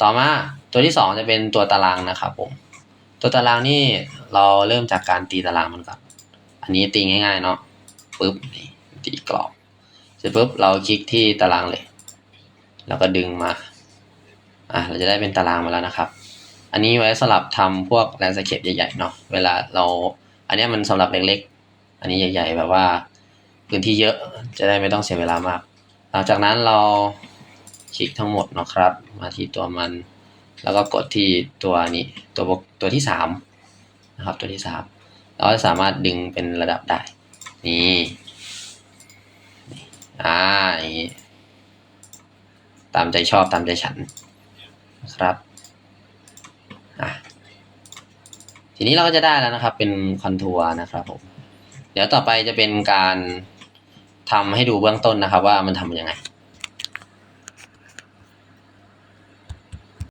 ต่อมาตัวที่สองจะเป็นตัวตารางนะครับผม ตัวตารางนี่เราเริ่มจากการตีตารางมันก่อน อันนี้ตีง่ายๆเนาะปึ๊บนี่ตีกรอบเสร็จปุ๊บเราคลิกที่ตารางเลย แล้วก็ดึงมาอะเราจะได้เป็นตารางมาแล้วนะครับ อันนี้ไว้สำหรับทำพวกแลนด์สเคปใหญ่ๆเนาะเวลาเรา อันนี้มันสำหรับเล็กๆ อันนี้ใหญ่ ๆ แบบว่าพื้นที่เยอะจะได้ไม่ต้องเสียเวลามาก หลังจากนั้นเรา คลิกทั้งหมดนะครับ มาที่ตัวมัน แล้วก็กดที่ตัวนี้ตัวตัวที่สามนะครับตัวที่สามเราจะสามารถดึงเป็นระดับได้นี่นี่อ่าอย่างนี้ตามใจชอบตามใจฉันนะครับอะทีนี้เราก็จะได้แล้วนะครับ เป็นคอนทัวร์นะครับผม เดี๋ยวต่อไปจะเป็นการทำให้ดูเบื้องต้นนะครับ ว่ามันทำยังไง